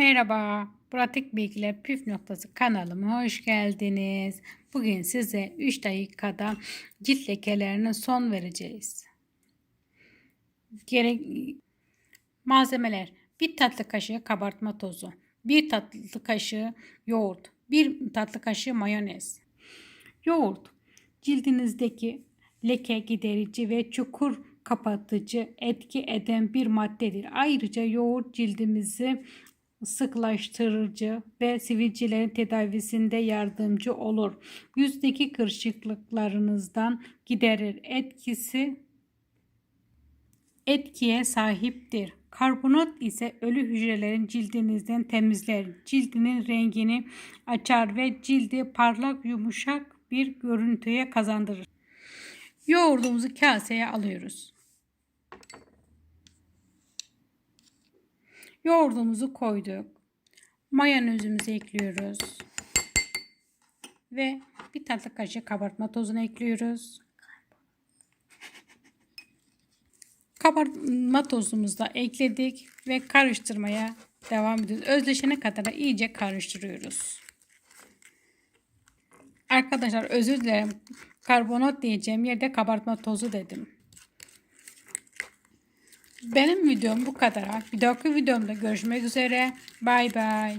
Merhaba, Pratik Bilgiler Püf Noktası kanalıma hoş geldiniz. Bugün size 3 dakikada cilt lekelerine son vereceğiz. Gerek malzemeler 1 tatlı kaşığı kabartma tozu, 1 tatlı kaşığı yoğurt, 1 tatlı kaşığı mayonez. Yoğurt cildinizdeki leke giderici ve çukur kapatıcı etki eden bir maddedir. Ayrıca yoğurt cildimizi sıklaştırıcı ve sivilcelerin tedavisinde yardımcı olur. Yüzdeki kırışıklıklarınızdan giderir. Etkisi etkiye sahiptir. Karbonat ise ölü hücrelerin cildinizden temizler. Cildinin rengini açar ve cildi parlak yumuşak bir görüntüye kazandırır. Yoğurdumuzu kaseye alıyoruz. Yoğurdumuzu koyduk. Mayonezimizi ekliyoruz. Ve bir tatlı kaşığı kabartma tozunu ekliyoruz. Kabartma tozumuzu da ekledik ve karıştırmaya devam ediyoruz. Özleşene kadar da iyice karıştırıyoruz. Arkadaşlar özür dilerim. Karbonat diyeceğim yerde kabartma tozu dedim. Benim videom bu kadar. Bir dahaki videomda görüşmek üzere. Bay bay.